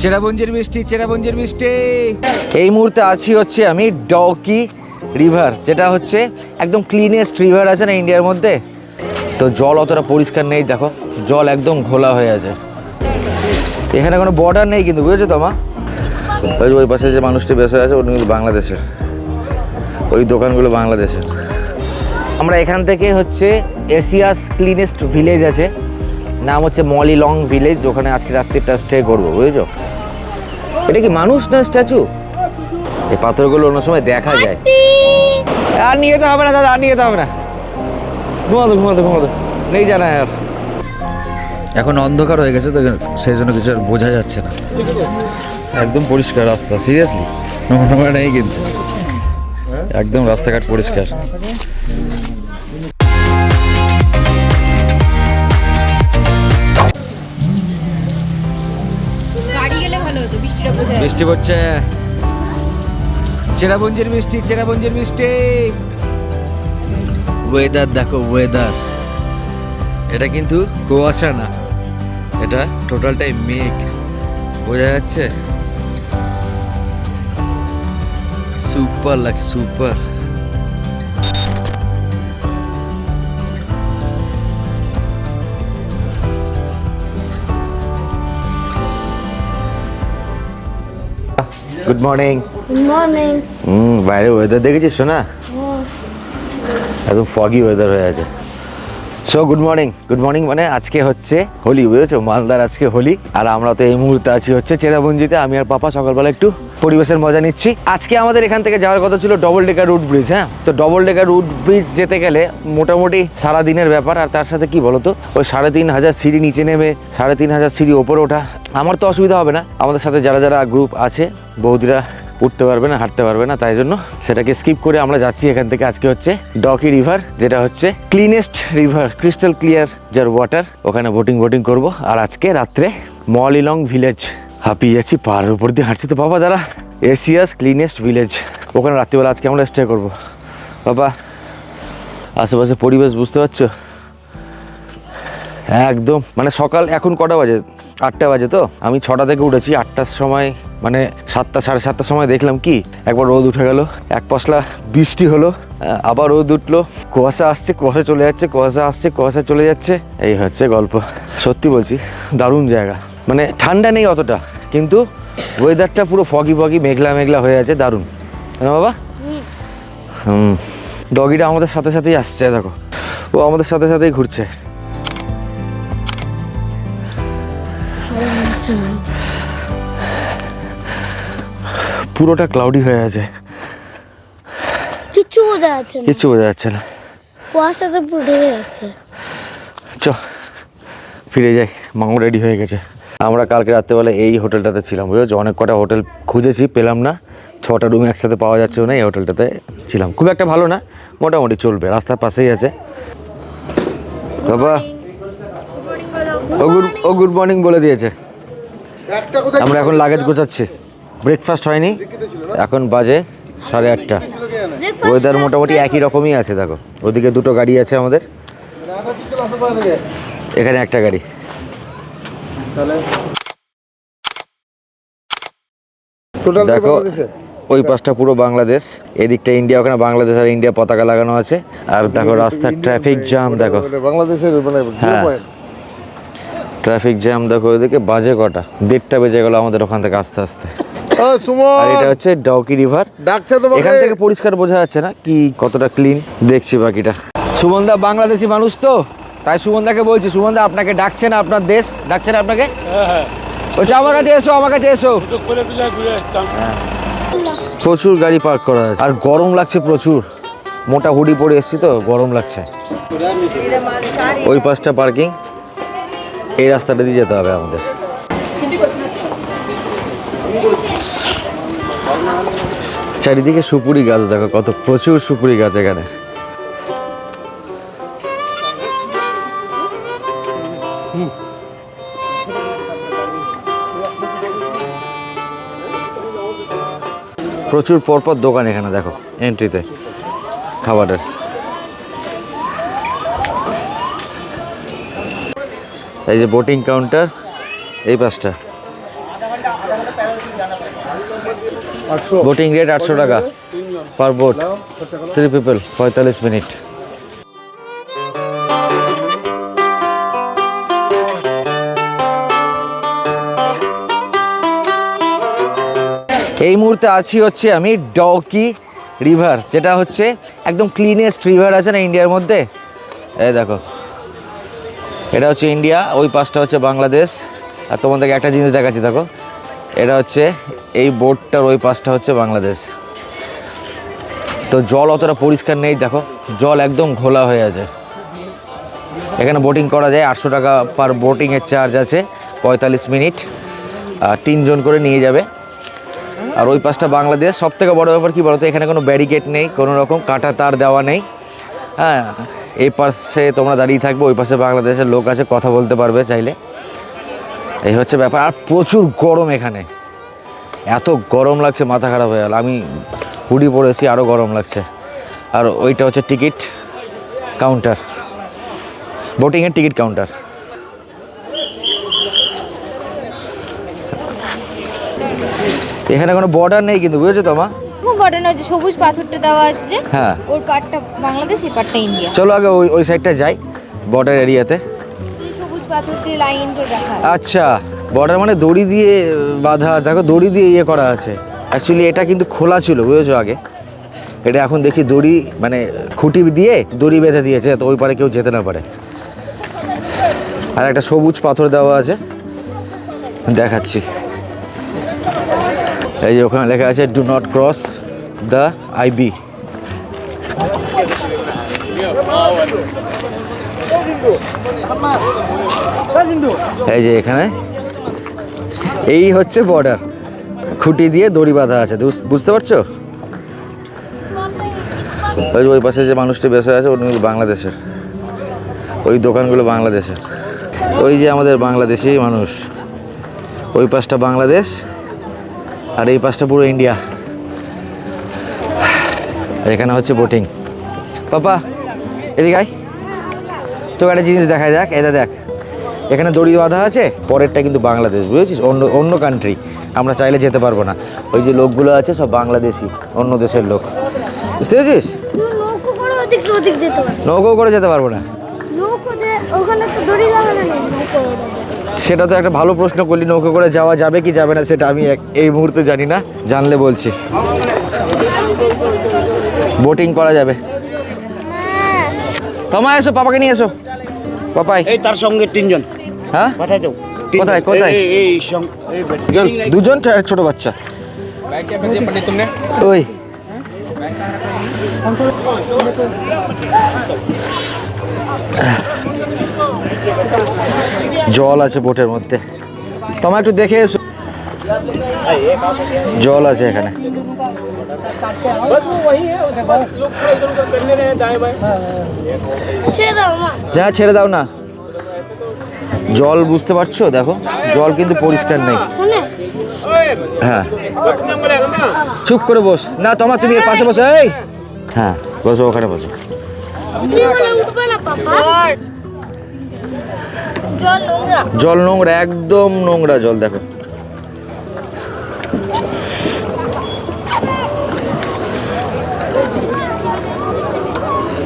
চেরাপুঞ্জের বৃষ্টি চেরাপুঞ্জের বৃষ্টি। এই মুহূর্তে আছি হচ্ছে আমি ডকি রিভার, যেটা হচ্ছে একদম ক্লিনেস্ট রিভার আছে না ইন্ডিয়ার মধ্যে। তো জল অতটা পরিষ্কার নেই, দেখো, জল একদম ঘোলা হয়ে আছে। এখানে কোনো বর্ডার নেই কিন্তু, বুঝেছ তো ওই ওই পাশে যে মানুষটি বসে আছে, ওটা বাংলাদেশের। ওই দোকানগুলো বাংলাদেশের। আমরা এখান থেকে হচ্ছে এশিয়াস ক্লিনেস্ট ভিলেজ আছে। নাম হচ্ছে মলি লং ভিলেজ ওখানে আজকে রাত্রিটা স্টে করব বুঝেছ? এটা কি মানুষ না স্ট্যাচু এই পাথরগুলো অন্য সময় দেখা যায়। আর নিয়ে যেতে হবে না দাদা আর নিয়ে যেতে হবে না। ঘুমাতো ঘুমাতো ঘুমাতো। নেই জানা আর। এখন অন্ধকার হয়ে গেছে তো সেই জন্য কিছু আর বোঝা যাচ্ছে না। একদম পরিষ্কার রাস্তা সিরিয়াসলি নোংরা নেই কিন্তু। একদম রাস্তাঘাট পরিষ্কার। বৃষ্টিটা হচ্ছে চেরাবঞ্জির বৃষ্টি পড়ছে মিষ্টি বৃষ্টি চেরাবঞ্জির বৃষ্টি ওয়েদার দেখো ওয়েদার এটা কিন্তু কুয়াশা না। এটা টোটালটাই মেঘ। বোঝা যাচ্ছে? সুপার লাগছে সুপার গুড মর্নিং মর্নিং হুম বাইরে ওয়েদার দেখেছিস শোনা একদম ফগি ওয়েদার হয়ে আছে। So good morning good morning মানে আজকে হচ্ছে হোলি, বুঝেছ? মালদার আজকে হোলি। আর আমরা তো এই মুহূর্তে আছি হচ্ছে চেরাপুঞ্জিতে। আমি আর পাপা সকালবেলা একটু পরিবেশের মজা নিচ্ছি। আজকে আমাদের এখান থেকে যাওয়ার কথা ছিল ডবল ডেকার রুট ব্রিজ হ্যাঁ? তো ডবল ডেকার রুট ব্রিজ যেতে গেলে মোটামুটি সারা দিনের ব্যাপার। আর তার সাথে কি বলতো? ওই সাড়ে তিন হাজার সিঁড়ি নিচে নেমে সাড়ে তিন হাজার সিঁড়ি ওপরে ওঠা। আমার তো অসুবিধা হবে না। আমাদের সাথে যারা যারা গ্রুপ আছে, বৌদিরা উঠতে পারবে না, হাঁটতে পারবে না, তাই জন্য সেটাকে স্কিপ করে আমরা যাচ্ছি এখান থেকে। আজকে হচ্ছে ডকি রিভার যেটা হচ্ছে ক্লিনেস্ট রিভার ক্রিস্টাল ক্লিয়ার যার ওয়াটার ওখানে বোটিং বোটিং করব। আর আজকে রাত্রে মলিলং ভিলেজ হাঁপিয়ে যাচ্ছি, পাহাড়ের উপর দিয়ে হাঁটছি। তো বাবা যারা এশিয়াস ক্লিনেস্ট ভিলেজ ওখানে রাত্রিবেলা আজকে আমরা স্টে করব। বাবা আশেপাশে পরিবেশ বুঝতে পারছ? একদম মানে সকাল, এখন কটা বাজে? আটটা বাজে তো? আমি ছটা থেকে উঠেছি আটটার সময় মানে সাতটা সাড়ে সাতটার সময় দেখলাম কি? একবার রোদ উঠে গেল এক পশলা বৃষ্টি হলো আবার রোদ উঠল। কুয়াশা আসছে কুয়াশা চলে যাচ্ছে কুয়াশা আসছে কুয়াশা চলে যাচ্ছে। এই হচ্ছে গল্প। সত্যি বলছি দারুণ জায়গা। মানে ঠান্ডা নেই অতটা কিন্তু ওয়েদারটা পুরো ফগি ফগি মেঘলা মেঘলা হয়ে আছে দারুণ। না বাবা? হুম। ডগিটা আমাদের সাথে সাথেই আসছে দেখো। ও আমাদের সাথে সাথেই ঘুরছে। পুরোটা ক্লাউডি হয়ে আছে। কিচ্ছু বোঝা যাচ্ছে না। কিচ্ছু বোঝা যাচ্ছে না। কুয়াশাতে পুরো ঢেকে যাচ্ছে। চ ফিরে যাই মামু রেডি হয়ে গেছে। আমরা কালকে রাত্রেবেলা এই হোটেলটাতে ছিলাম বুঝেছ? অনেক কটা হোটেল খুঁজেছি পেলাম না। ছটা রুম একসাথে পাওয়া যাচ্ছিল না এই হোটেলটাতে ছিলাম। খুব একটা ভালো না মোটামুটি চলবে রাস্তার পাশেই আছে। বাবা ও গুড ও গুড মর্নিং বলে দিয়েছে। আমরা এখন লাগেজ গোছাচ্ছি। ব্রেকফাস্ট হয়নি। এখন বাজে সাড়ে আটটা। ওয়েদার মোটামুটি একই রকমই আছে দেখো। ওদিকে দুটো গাড়ি আছে আমাদের। এখানে একটা গাড়ি। দেখো ওই পাশটা পুরো বাংলাদেশ। এদিকটা ইন্ডিয়া ওখানে বাংলাদেশ আর ইন্ডিয়া পতাকা লাগানো আছে। আর দেখো রাস্তার ট্রাফিক জ্যাম দেখো। বাংলাদেশের মানে হ্যাঁ। ট্রাফিক জ্যাম দেখো ওইদিকে বাজে কটা? দেড়টা বেজে গেল আমাদের ওখান থেকে আস্তে আস্তে। সুমন! আর এটা হচ্ছে ডাউকি রিভার ডাকছে তোমাকে। এখান থেকে পরিষ্কার বোঝা যাচ্ছে না কি কতটা ক্লিন দেখছি বাকিটা। সুমনদা বাংলাদেশি মানুষ তো? তাই সুমনদাকে বলছি সুমনদা আপনাকে ডাকছে না আপনার দেশ? ডাকছে না আপনাকে? বলছে আমার কাছে এসো আমার কাছে এসো। হ্যাঁ। প্রচুর গাড়ি পার্ক করা আছে। আর গরম লাগছে প্রচুর। মোটা হুডি পরে এসছি তো গরম লাগছে। ওই পাশটা পার্কিং এই রাস্তাটা দিয়ে যেতে হবে আমাদের। চারিদিকে সুপুরি গাছ, দেখো কত প্রচুর সুপুরি গাছ এখানে। প্রচুর পরপর দোকান এখানে, দেখো এন্ট্রিতে খাবারের। এই যে বোটিং কাউন্টার এই পাশটা। বোটিং রেট আটশো টাকা পার বোট থ্রি পিপল পঁয়তাল্লিশ মিনিট এই মুহূর্তে আছি হচ্ছে আমি ডকি রিভার যেটা হচ্ছে একদম ক্লিনেস্ট রিভার আছে না ইন্ডিয়ার মধ্যে? এই দেখো। এটা হচ্ছে ইন্ডিয়া, ওই পাশটা হচ্ছে বাংলাদেশ। আর তোমাদেরকে একটা জিনিস দেখাচ্ছি, দেখো। এটা হচ্ছে এই বোটটার ওই পাশটা হচ্ছে বাংলাদেশ। তো জল অতটা পরিষ্কার নেই, দেখো। জল একদম ঘোলা হয়ে আছে। এখানে বোটিং করা যায়, আটশো টাকা পার বোটিংয়ের চার্জ আছে, পঁয়তাল্লিশ মিনিট। আর তিনজন করে নিয়ে যাবে। আর ওই পাশটা বাংলাদেশ। সব থেকে বড়ো ব্যাপার কী বলতো, এখানে কোনো ব্যারিকেড নেই, কোনো রকম কাঁটা তার দেওয়া নেই। হ্যাঁ এই পাশে তোমরা দাঁড়িয়ে থাকবে, ওই পাশে বাংলাদেশের লোক আছে, কথা বলতে পারবে চাইলে। এই হচ্ছে ব্যাপার, আর প্রচুর গরম এখানে। এত গরম লাগছে, মাথা খারাপ হয়ে গেল। আমি হুডি পরেছি আরও গরম লাগছে। আর ওইটা হচ্ছে টিকিট কাউন্টার। বোটিংয়ের টিকিট কাউন্টার। এখানে কোনো বর্ডার নেই কিন্তু, বুঝেছ তো খুব ঘটনা হচ্ছে সবুজ পাথরটা দেওয়া আছে যে হ্যাঁ। ওর পাটটা বাংলাদেশ এই পাটটা ইন্ডিয়া। চলো আগে ওই ওই সাইডটা যাই বর্ডার এরিয়াতে সবুজ পাথর দিয়ে লাইন করে দেখা আচ্ছা বর্ডার মানে দড়ি দিয়ে বাঁধা দেখো দড়ি দিয়ে ইয়ে করা আছে। অ্যাকচুয়ালি এটা কিন্তু খোলা ছিল বুঝেছ আগে? এটা এখন দেখি দড়ি মানে খুঁটি দিয়ে দড়ি বেঁধে দিয়েছে তো ওই পারে কেউ যেতে না পারে। আর একটা সবুজ পাথর দেওয়া আছে দেখাচ্ছি। এই যে ওখানে লেখা আছে do not cross the IB এই যে এখানে। এই হচ্ছে বর্ডার খুঁটি দিয়ে দড়ি বাঁধা আছে। বুঝ- বুঝতে পারছ? ওই ওই পাশে যে মানুষটি বেসে আছে উনি বাংলাদেশের। ওই দোকানগুলো বাংলাদেশের। ওই যে আমাদের বাংলাদেশি মানুষ। ওই পাশটা বাংলাদেশ, আর এই পাশটা পুরো ইন্ডিয়া আর এখানে হচ্ছে বোটিং পাপা এদিকে আয়। তোকে একটা জিনিস দেখায় দেখ এটা দেখ। এখানে দড়ি বাঁধা আছে পরেরটা কিন্তু বাংলাদেশ বুঝেছিস? অন্য অন্য কান্ট্রি আমরা চাইলে যেতে পারব না। ওই যে লোকগুলো আছে সব বাংলাদেশি অন্য দেশের লোক। বুঝতে পেরেছিস? নৌকো করে যেতে পারব। না? তো সেটা তো একটা ভালো প্রশ্ন করলি নৌকো করে যাওয়া যাবে কি যাবে না সেটা আমি এক- এই মুহূর্তে জানি না জানলে বলছি। বোটিং করা যাবে। তোমা এসো পাপাকে নিয়ে এসো। পাপাই। এই তার সঙ্গে তিনজন। হ্যাঁ? পাঠাই দাও। কোথায়, কোথায়? এই দুজন ছোট বাচ্চা। ওই। জল আছে বোটের মধ্যে। তোমার একটু দেখে এসো। জল আছে এখানে। ছেড়ে দাও মা। যা ছেড়ে দাও না। জল বুঝতে পারছ? দেখো জল কিন্তু পরিষ্কার নেই। হ্যাঁ। চুপ করে বস। না তোমার তুমি এর পাশে বসো। এই! হ্যাঁ বসো ওখানে বসো। জল নোংরা একদম নোংরা জল দেখো।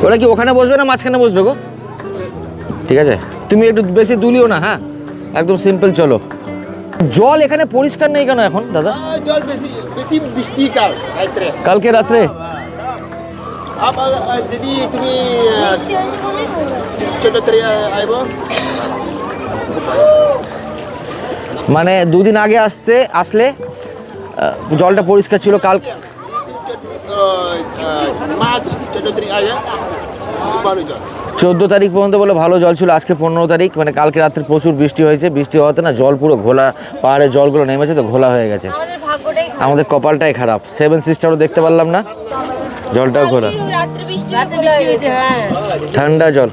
ওরা কি ওখানে বসবে না মাঝখানে বসবে গো? ঠিক আছে। তুমি একটু বেশি দুলিও না হ্যাঁ? একদম সিম্পল চলো। জল এখানে পরিষ্কার নেই কেন এখন দাদা? জল বেশি বেশি বৃষ্টি কাল রাত্রে। কালকে রাত্রে? আপ যদি তুমি চোদ্দ তারিখ আইব। মানে দুদিন আগে আসতে আসলে জলটা পরিষ্কার ছিল কাল মার্চ চোদ্দ তারিখ আগে ভালো জল। চোদ্দ তারিখ পর্যন্ত বলে ভালো জল ছিল আজকে পনেরো তারিখ মানে কালকে রাত্রে প্রচুর বৃষ্টি হয়েছে বৃষ্টি হওয়াতে না জল পুরো ঘোলা পাহাড়ের জলগুলো নেমেছে তো ঘোলা হয়ে গেছে। আমাদের ভাগ্যটাই খারাপ। আমাদের কপালটাই খারাপ। সেভেন সিস্টারও দেখতে পারলাম না জলটাও ঘোলা। রাত্রে বৃষ্টি রাত্রে বৃষ্টি হয়েছে হ্যাঁ। ঠান্ডা জল।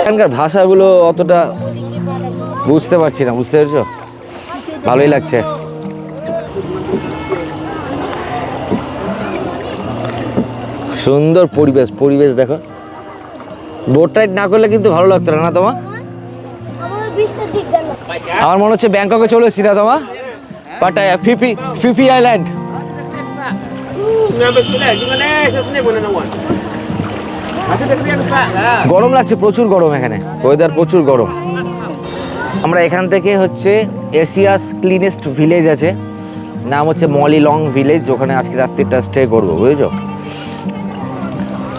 এখানকার ভাষাগুলো অতটা বুঝতে পারছি না বুঝতে পেরেছ? ভালোই লাগছে। সুন্দর পরিবেশ পরিবেশ দেখো। বোট রাইড না করলে কিন্তু ভালো লাগতো না গেল আমার মনে হচ্ছে ব্যাংককে চলে এসেছি না তোমার পাটায়া ফিফি ফিফি আইল্যান্ড. গরম লাগছে, প্রচুর গরম এখানে। ওয়েদার প্রচুর গরম। আমরা এখান থেকে হচ্ছে এশিয়াস ক্লিনেস্ট ভিলেজ আছে। নাম হচ্ছে মলি লং ভিলেজ, ওখানে আজকে রাত্রিটা স্টে করব, বুঝেছ?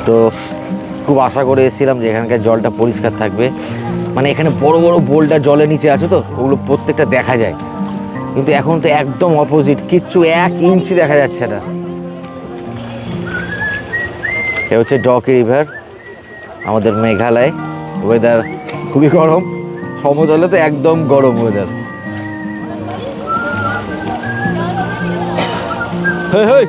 তো খুব আশা করে এসেছিলাম যে এখানকার জলটা পরিষ্কার থাকবে। মানে এখানে বড় বড় বোল্ডার জলের নিচে আছে তো, ওগুলো প্রত্যেকটা দেখা যায়। কিন্তু এখন তো একদম অপোজিট কিচ্ছু এক ইঞ্চি দেখা যাচ্ছে না। এ হচ্ছে ডক রিভার, আমাদের মেঘালয়। ওয়েদার খুবই গরম। সমতলে তো একদম গরম ওয়েদার হেই হেই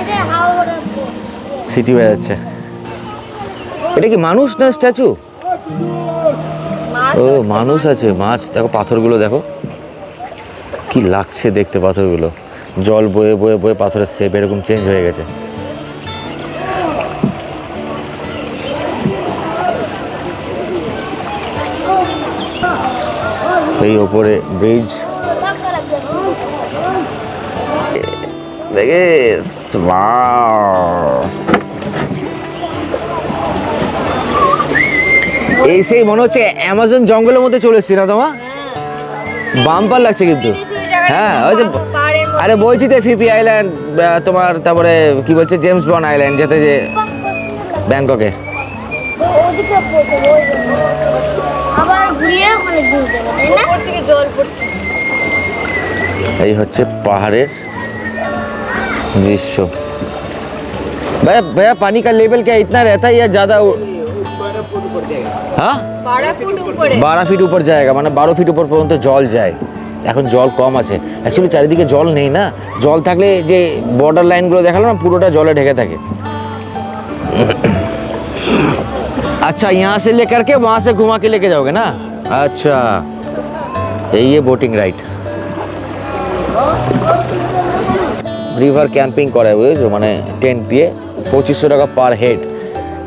এটা হাওড়া সিটি বেড়াচ্ছে এটা কি মানুষ না স্ট্যাচু? ও মানুষ আছে মাছ। দেখো পাথরগুলো দেখো। কি লাগছে দেখতে পাথরগুলো। জল বয়ে বয়ে বয়ে পাথরের শেপ এরকম চেঞ্জ হয়ে গেছে। এই ওপরে ব্রিজ। দেখে এই সেই মনে হচ্ছে অ্যামাজন জঙ্গলের মধ্যে চলে এসছি না তোমার বাম্পার লাগছে কিন্তু। হ্যাঁ ওই যে আরে বলছি তো ফিপি আইল্যান্ড তোমার তারপরে কি বলছে জেমস বন আইল্যান্ড যেতে যে ব্যাংককে আবার ঘুরিয়ে ওখানে ঘুরে যাবে তাই না উপর থেকে জল পড়ছে এই হচ্ছে পাহাড়ের দৃশ্য भैया भैया पानी का लेवल क्या इतना रहता है या ज़्यादा हाँ বারো ফুট উপরে বারো ফিট উপর জায়গা মানে বারো ফিট উপর পর্যন্ত জল যায় এখন জল কম আছে অ্যাকচুয়ালি চারিদিকে জল নেই না জল থাকলে যে বর্ডার লাইনগুলো দেখালো না পুরোটা জলে ঢেকে থাকে अच्छा यहाँ से लेकर के वहाँ से घुमा के लेके जाओगे ना अच्छा यही है बोटिंग राइड রিভার ক্যাম্পিং করায় বুঝেছো মানে টেন্ট দিয়ে পঁচিশশো টাকা পার হেড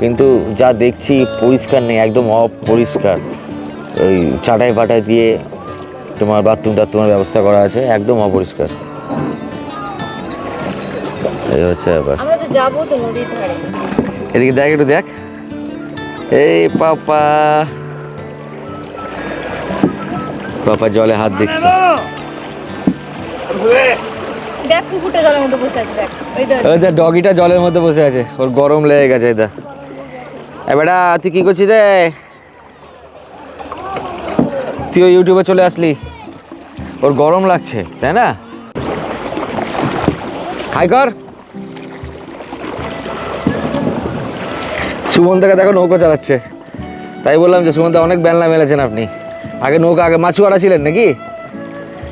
কিন্তু যা দেখছি পরিষ্কার নেই একদম অপরিষ্কার ওই চাটাই ফাটাই দিয়ে তোমার বাথরুম টাথরুমের ব্যবস্থা করা আছে একদম অপরিষ্কার এই হচ্ছে ব্যাপার আমরা তো যাবো তো নদীর ধারে এদিকে দেখ একটু দেখ এই পাপা। পাপা জলে হাত দিচ্ছে। ডগিটা জলের মধ্যে বসে আছে। ওর গরম লেগে গেছে এটা বেটা তুই কি করছিস রে? তুইও ইউটিউবে চলে আসলি। ওর গরম লাগছে তাই না? হাই কর। সুমনদাকে দেখো নৌকো চালাচ্ছে। তাই বললাম যে, সুমনদা, অনেক বেলনা মেলেছেন আপনি। আগে নৌকা, আগে মাছুয়ারা ছিলেন নাকি?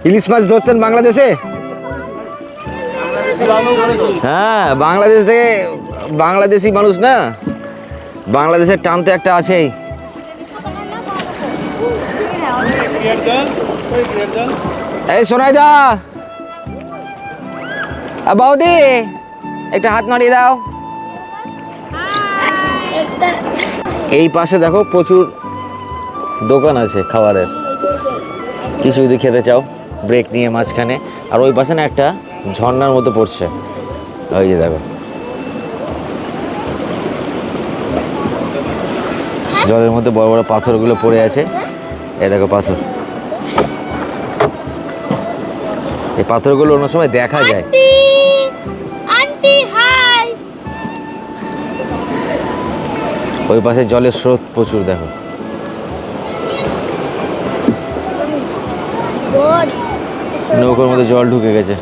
ইলিশ মাছ ধরতেন বাংলাদেশে? হ্যাঁ বাংলাদেশ থেকে বাংলাদেশি মানুষ না? বাংলাদেশের টান তো একটা আছেই। এই সোনাই দা বৌদি একটা হাত নাড়িয়ে দাও। এই পাশে দেখো প্রচুর দোকান আছে খাবারের। কিছু যদি খেতে চাও ব্রেক নিয়ে মাঝখানে। আর ওই পাশে না একটা ঝর্নার মতো পড়ছে। ওই যে দেখো। জলের মধ্যে বড় বড় পাথরগুলো পড়ে আছে। এ দেখো পাথর। এই পাথরগুলো অন্য সময় দেখা যায়। ওই পাশে জলের স্রোত প্রচুর, দেখো। নৌকোর মধ্যে জল ঢুকে গেছে।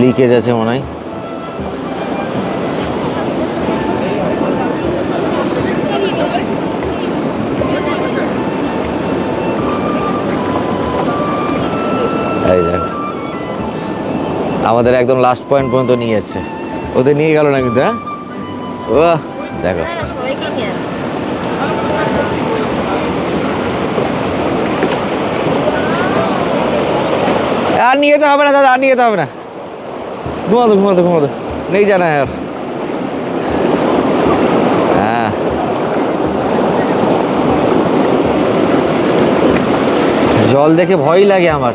লিকেজ আছে মনে হয়। আমাদের একদম লাস্ট পয়েন্ট পর্যন্ত নিয়ে যাচ্ছে। ওদের নিয়ে গেল না কিন্তু হ্যাঁ? দেখো। আসবে আর নিয়ে যেতে হবে না দাদা আর নিয়ে যেতে হবে না। ঘুমা দো ঘুমা দো ঘুমা দো নেই জানা আর। হ্যাঁ। জল দেখে ভয় লাগে আমার।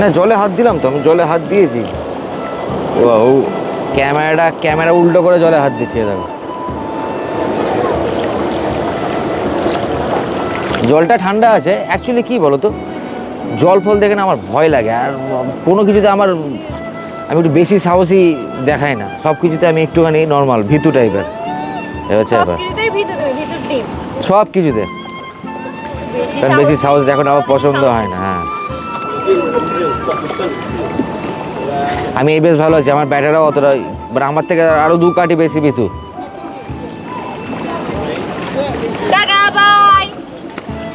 না জলে হাত দিলাম তো আমি জলে হাত দিয়েছি। ও। ক্যামেরাটা ক্যামেরা উল্টো করে জলে হাত দিচ্ছে দেখো। জলটা ঠান্ডা আছে। অ্যাকচুয়ালি কি বলো তো জল ফল দেখে না আমার ভয় লাগে। আর কোনো কিছুতে আমার আমি একটু বেশি সাহসী দেখাই না। সব কিছুতে আমি একটুখানি নর্মাল ভীতু টাইপের হচ্ছে সব ব্যাপার সব কিছুতে। বেশি কারণ বেশি সাহস দেখানো আমার পছন্দ হয় না হ্যাঁ। আমি এই বেশ ভালো আছি আমার ব্যাটারাও অতটা মানে আমার থেকে আরও দু কাটি বেশি বিতু।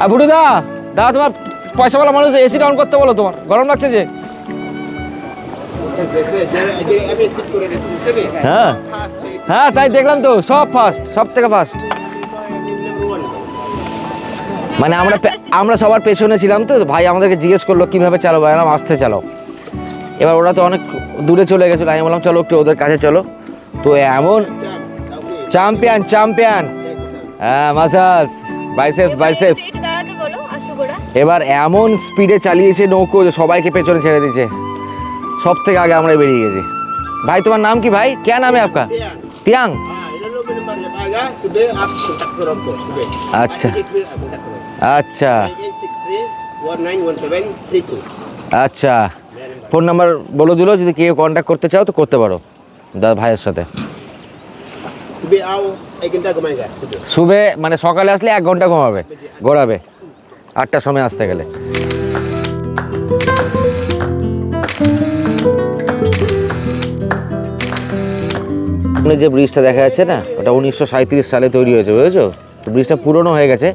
আর বুড়ু দা দা তোমার পয়সাওয়ালা মানুষ এসিটা অন করতে বলো তোমার গরম লাগছে যে। হ্যাঁ হ্যাঁ তাই দেখলাম তো সব ফার্স্ট সব থেকে ফার্স্ট মানে আমরা আমরা সবার পেছনে ছিলাম তো ভাই আমাদেরকে জিজ্ঞেস করল কীভাবে চালাবো এরকম আসতে চালাও। এবার ওরা তো অনেক দূরে চলে গেছিল আমি বললাম চলো একটু ওদের কাছে চলো। তো এমন চ্যাম্পিয়ন চ্যাম্পিয়ন হ্যাঁ মাসাজ বাইসেপস বাইসেপস এবার এমন স্পিডে চালিয়েছে নৌকো যে সবাইকে পেছনে ছেড়ে দিয়েছে। সব থেকে আগে আমরা বেরিয়ে গেছি। ভাই তোমার নাম কি ভাই? কে নামে আপকা? তিয়াং? আচ্ছা। আচ্ছা। আচ্ছা। ফোন নাম্বার বলে দিল যদি কেউ কন্ট্যাক্ট করতে চাও তো করতে পারো দাদা ভাইয়ের সাথে। শুবে মানে সকালে আসলে এক ঘণ্টা ঘুমাবে ঘোরাবে আটটার সময় আসতে গেলে। সামনে যে ব্রিজটা দেখা যাচ্ছে না ওটা উনিশশো সাঁত্রিশ সালে তৈরি হয়েছে বুঝেছ? তো ব্রিজটা পুরনো হয়ে গেছে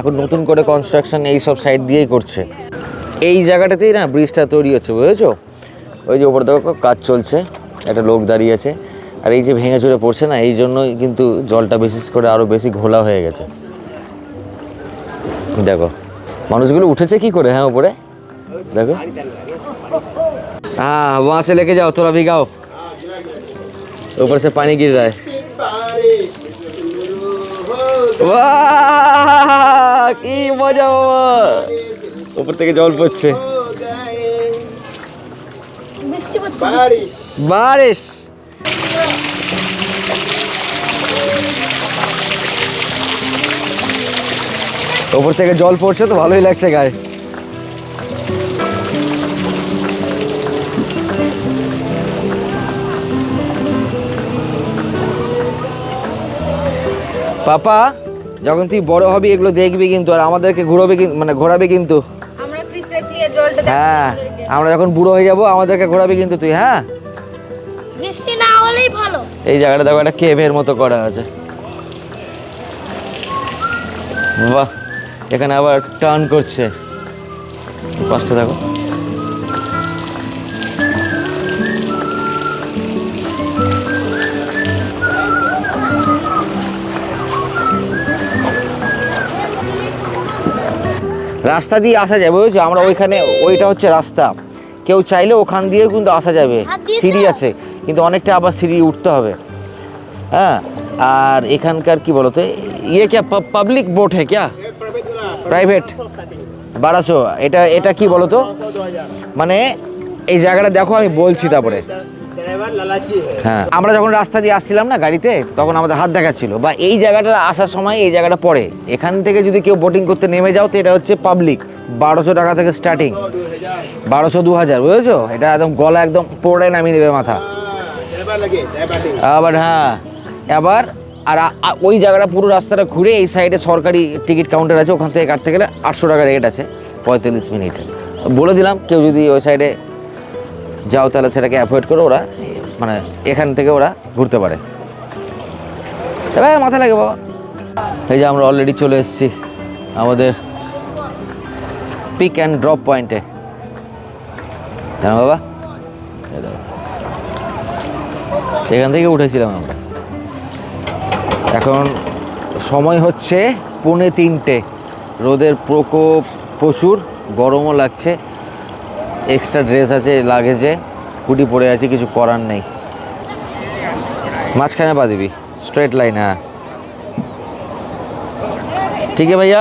এখন নতুন করে কনস্ট্রাকশন এই সব সাইড দিয়েই করছে। এই জায়গাটাতেই না ব্রিজটা তৈরি হচ্ছে বুঝেছো ওই যে ওপর দেখো কাজ চলছে একটা লোক দাঁড়িয়ে আছে আর এই যে ভেঙে চুরে পড়ছে না এই জন্যই কিন্তু জলটা বিশেষ করে আরও বেশি ঘোলা হয়ে গেছে দেখো মানুষগুলো উঠেছে কি করে হ্যাঁ উপরে দেখো हाँ वहाँ से लेके जाओ थोड़ा भिगाओ ऊपर से पानी गिर रहा है वाह কি মজা বাবা উপর থেকে জল পড়ছে। বারিশ। উপর থেকে জল পড়ছে তো ভালোই লাগছে গায়ে। পাপা যখন তুই বড় হবি এগুলো দেখবি কিন্তু আর আমাদেরকে ঘুরবে কিন্তু মানে ঘোরাবে কিন্তু। হ্যাঁ আমরা যখন বুড়ো হয়ে যাব আমাদেরকে ঘোরাবি কিন্তু তুই হ্যাঁ? বৃষ্টি না হলেই ভালো। এই জায়গাটা দেখো একটা কেভের মতো করা আছে। বাহ এখানে আবার টার্ন করছে। পাঁচটা দেখো। রাস্তা দিয়ে আসা যাবে বুঝেছ? আমরা ওইখানে ওইটা হচ্ছে রাস্তা। কেউ চাইলে ওখান দিয়েও কিন্তু আসা যাবে। সিঁড়ি আছে কিন্তু অনেকটা আবার সিঁড়ি উঠতে হবে। হ্যাঁ? আর এখানকার কি বলতো? ইয়ে ক্যা পাবলিক বোট হ্যাঁ ক্যা? প্রাইভেট বারাসো এটা এটা কি বলতো? মানে এই জায়গাটা দেখো আমি বলছি তারপরে। হ্যাঁ। আমরা যখন রাস্তা দিয়ে আসছিলাম না গাড়িতে, তখন আমাদের হাত দেখাচ্ছিল। বা এই জায়গাটা আসার সময় এই জায়গাটা পড়ে। এখান থেকে যদি কেউ বোটিং করতে নেমে যাও, তো এটা হচ্ছে পাবলিক বারোশো টাকা থেকে স্টার্টিং বারোশো দু হাজার, বুঝেছ? এটা একদম গলা একদম পড়ে নামিয়ে নেবে মাথা। আবার হ্যাঁ আবার আর ওই জায়গাটা পুরো রাস্তাটা ঘুরে এই সাইডে সরকারি টিকিট কাউন্টার আছে, ওখান থেকে কাটতে গেলে আটশো টাকা রেট আছে, পঁয়তাল্লিশ মিনিটে। বলে দিলাম, কেউ যদি ওই সাইডে যাও, তাহলে সেটাকে অ্যাভয়েড করো। ওরা মানে এখান থেকে ওরা ঘুরতে পারে। মাথা লাগে বাবা। এই যে আমরা অলরেডি চলে এসেছি আমাদের পিক অ্যান্ড ড্রপ পয়েন্টে জানো বাবা? এখান থেকে উঠেছিলাম আমরা। এখন সময় হচ্ছে পৌনে তিনটে। রোদের প্রকোপ প্রচুর, গরমও লাগছে। এক্সট্রা ড্রেস আছে লাগেজে হুডি পরে আছে, কিছু করার নেই। মাঝখানে পা দিবি স্ট্রেট লাইন হ্যাঁ। ঠিক আছে ভাইয়া?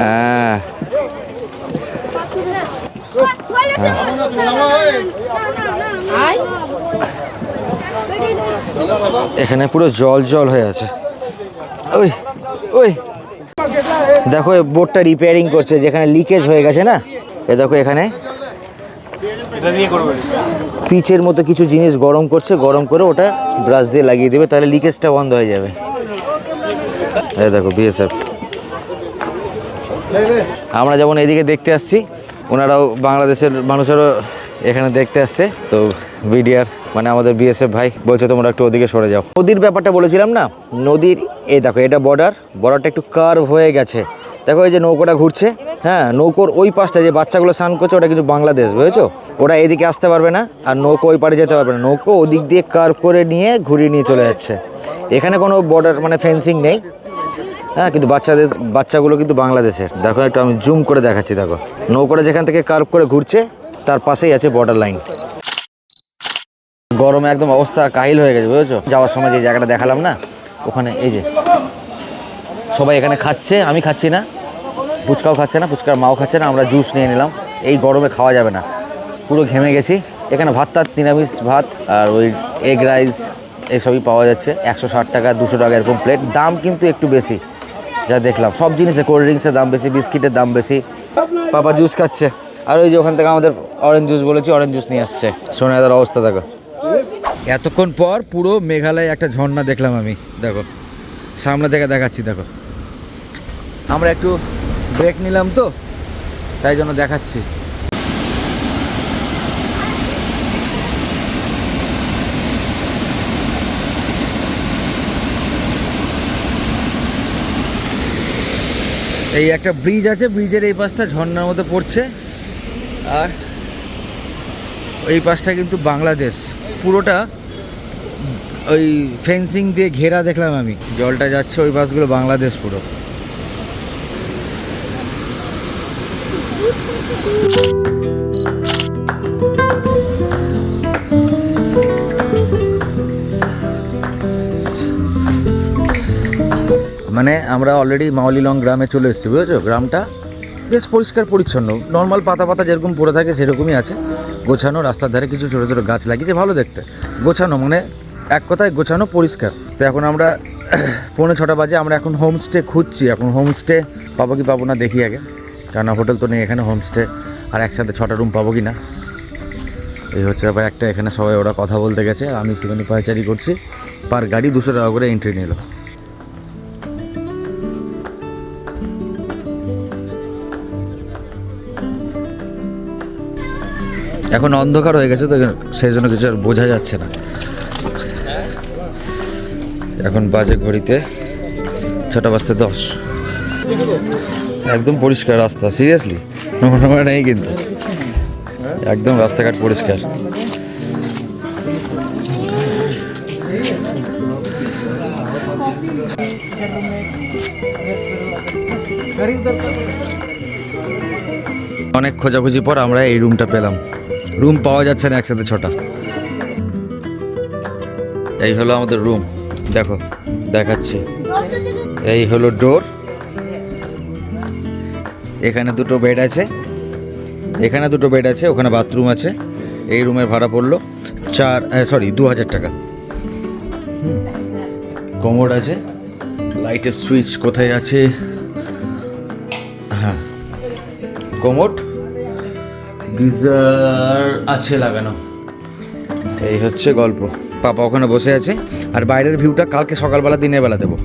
হ্যাঁ। এখানে পুরো জল জল হয়ে আছে। ওই ওই। দেখো, এই বোটটা রিপেয়ারিং করছে, যেখানে লিকেজ হয়ে গেছে না? এ দেখো এখানে। পিচের মতো কিছু জিনিস গরম করছে, গরম করে ওটা ব্রাশ দিয়ে লাগিয়ে দেবে, তাহলে লিকেজটা বন্ধ হয়ে যাবে। এই দেখো বিএসএফ আমরা যেমন এদিকে দেখতে আসছি, ওনারাও বাংলাদেশের মানুষেরও এখানে দেখতে আসছে, তো বিডিআর মানে আমাদের বিএসএফ ভাই, বলছে তোমরা একটু ওদিকে সরে যাও। নদীর ব্যাপারটা বলেছিলাম না? নদীর, এই দেখো, এটা বর্ডার বর্ডারটা একটু কার্ভ হয়ে গেছে। দেখো, এই যে নৌকোটা ঘুরছে হ্যাঁ নৌকোর ওই পাশটা যে বাচ্চাগুলো স্নান করছে, ওটা কিন্তু বাংলাদেশ, বুঝেছ? ওরা এদিকে আসতে পারবে না, আর নৌকো ওই পারে যেতে পারবে না। নৌকো ওদিক দিয়ে কার্ভ করে নিয়ে ঘুরিয়ে নিয়ে চলে যাচ্ছে। এখানে কোনো বর্ডার মানে ফেন্সিং নেই। হ্যাঁ কিন্তু বাচ্চাদের, বাচ্চাগুলো কিন্তু বাংলাদেশের। দেখো, একটু আমি জুম করে দেখাচ্ছি, দেখো। নৌকোটা যেখান থেকে কার্ভ করে ঘুরছে, তার পাশেই আছে বর্ডার লাইন গরমে একদম অবস্থা কাহিল হয়ে গেছে, বুঝেছ? যাওয়ার সময় যে জায়গাটা দেখালাম না, ওখানে এই যে সবাই এখানে খাচ্ছে, আমি খাচ্ছি না, ফুচকাও খাচ্ছে না, ফুচকার মাও খাচ্ছে না, আমরা জুস নিয়ে নিলাম। এই গরমে খাওয়া যাবে না। পুরো ঘেমে গেছি। এখানে ভাত তাত, নিরামিষ ভাত আর ওই এগ রাইস এসবই পাওয়া যাচ্ছে। একশো ষাট টাকা, দুশো টাকা এরকম প্লেট দাম কিন্তু একটু বেশি, যা দেখলাম। সব জিনিসে কোল্ড ড্রিঙ্কসের দাম বেশি বিস্কিটের দাম বেশি। বাবা জুস খাচ্ছে। আর ওই যে ওখান থেকে আমাদের অরেঞ্জ জুস বলেছি অরেঞ্জ জুস নিয়ে আসছে। সোনাদার অবস্থা দেখো। এতক্ষণ পর পুরো মেঘালয় একটা ঝর্ণা দেখলাম আমি। দেখো, সামনে থেকে দেখাচ্ছি, দেখো। আমরা একটু ব্রেক নিলাম তো, তাই জন্য দেখাচ্ছি। এই একটা ব্রিজ আছে ব্রিজের এই পাশটা ঝর্ণার মধ্যে পড়ছে। আর এই পাশটা কিন্তু বাংলাদেশ। পুরোটা ওই ফেন্সিং দিয়ে ঘেরা দেখলাম আমি। জলটা যাচ্ছে ওই বাসগুলো বাংলাদেশ পুরো। মানে আমরা অলরেডি মাওলিলং গ্রামে চলে এসেছি, বুঝেছ? গ্রামটা বেশ পরিষ্কার পরিচ্ছন্ন নর্মাল পাতা পাতা যেরকম পড়ে থাকে সেরকমই আছে। গোছানো রাস্তার ধারে কিছু ছোটো ছোটো গাছ লাগিয়েছে, ভালো দেখতে। গোছানো মানে এক কথায় গোছানো পরিষ্কার। তো এখন আমরা পৌনে ছটা বাজে, আমরা এখন হোমস্টে খুঁজছি। এখন হোমস্টে পাবো কি পাবো না দেখি আগে। কেননা হোটেল তো নেই এখানে হোমস্টে আর একসাথে ছটা রুম পাবো কি না এই হচ্ছে ব্যাপার একটা, এখানে সবাই ওরা কথা বলতে গেছে। আর আমি একটুখানি পায়চারি করছি। পার গাড়ি দুশো টাকা করে এন্ট্রি নিল। এখন অন্ধকার হয়ে গেছে, তো সেই জন্য কিছু আর বোঝা যাচ্ছে না। এখন বাজে ঘড়িতে ছটা বাজতে দশ। একদম পরিষ্কার রাস্তা সিরিয়াসলি নোংরা নেই কিন্তু। একদম রাস্তাঘাট পরিষ্কার। অনেক খোঁজাখুঁজি পর আমরা এই রুমটা পেলাম। রুম পাওয়া যাচ্ছে না একসাথে ছটা। এই হলো আমাদের রুম। দেখো, দেখাচ্ছি। এই হলো ডোর। এখানে দুটো বেড আছে। এখানে দুটো বেড আছে, ওখানে বাথরুম আছে। এই রুমের ভাড়া পড়ল চার সরি, দু হাজার টাকা। কমোড আছে। লাইটের সুইচ কোথায় আছে? হ্যাঁ। কোমোড? গিজার আছে লাগানো। এই হচ্ছে গল্প। পাপা ওখানে বসে আছে, আর বাইরের ভিউটা কালকে সকালবেলা দিনের বেলা দেবো।